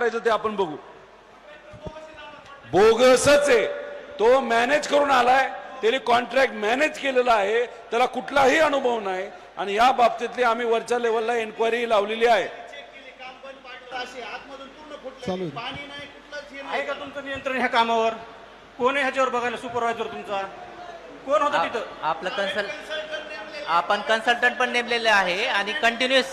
करायचं ते आपण बघू. बोगसच आहे. तो मॅनेज करून आलाय त्याने कॉन्ट्रॅक्ट मॅनेज केलेला आहे त्याला कुठलाही अनुभव नाही. आणि या बाबतीतली आम्ही वरच्या लेवलला एन्क्वायरी लावलेली आहे. चालू आहे. पाणी नाही कुठलंच हे आहे का तुमचं नियंत्रण ह्या कामावर? कोण आहे ह्याच्यावर बघायला सुपरवायझर तुमचा? कोण होता तिथं? आपलं कन्सल्ट आपण कन्सल्टंट पण नेमलेले आहे आणि कंटिन्युअस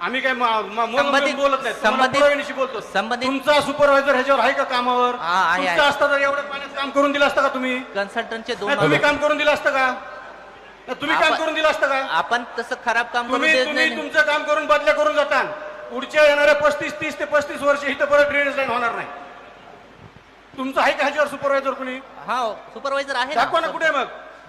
आम्ही काय संबंधित- बोलत नाही. संबंधित- बोलतो. संबंधित- तुमचा सुपरवायझर ह्याच्यावर आहे का कामावर? हा, आहे, तुमचा आहे. असता तर एवढ्या पाण्यात काम करून दिलं असतं का तुम्ही? कन्सल्टंटचे दोन नाही, तुम्ही काम करून दिलं असतं का? नाही, तुम्ही काम आपण- करून दिलं असतं का? आपण तसं खराब काम करू तुम्ही देत तुम्ही नाही. तुमचं काम करून बदल्या करून जाता पुढच्या येणाऱ्या पस्तीस तीस ते पस्तीस वर्ष इथं परत ड्रेनेज लाईन होणार नाही. तुमचं आहे का ह्याच्यावर सुपरवायझर कुणी? हा सुपरवायझर आहे दाखवा ना कुठे मग.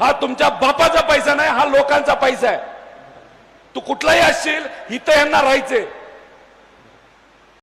हा तुमच्या बापाचा पैसा नाही हा लोकांचा पैसा आहे. तू कुठलाही असशील इथं यांना राहायचंय.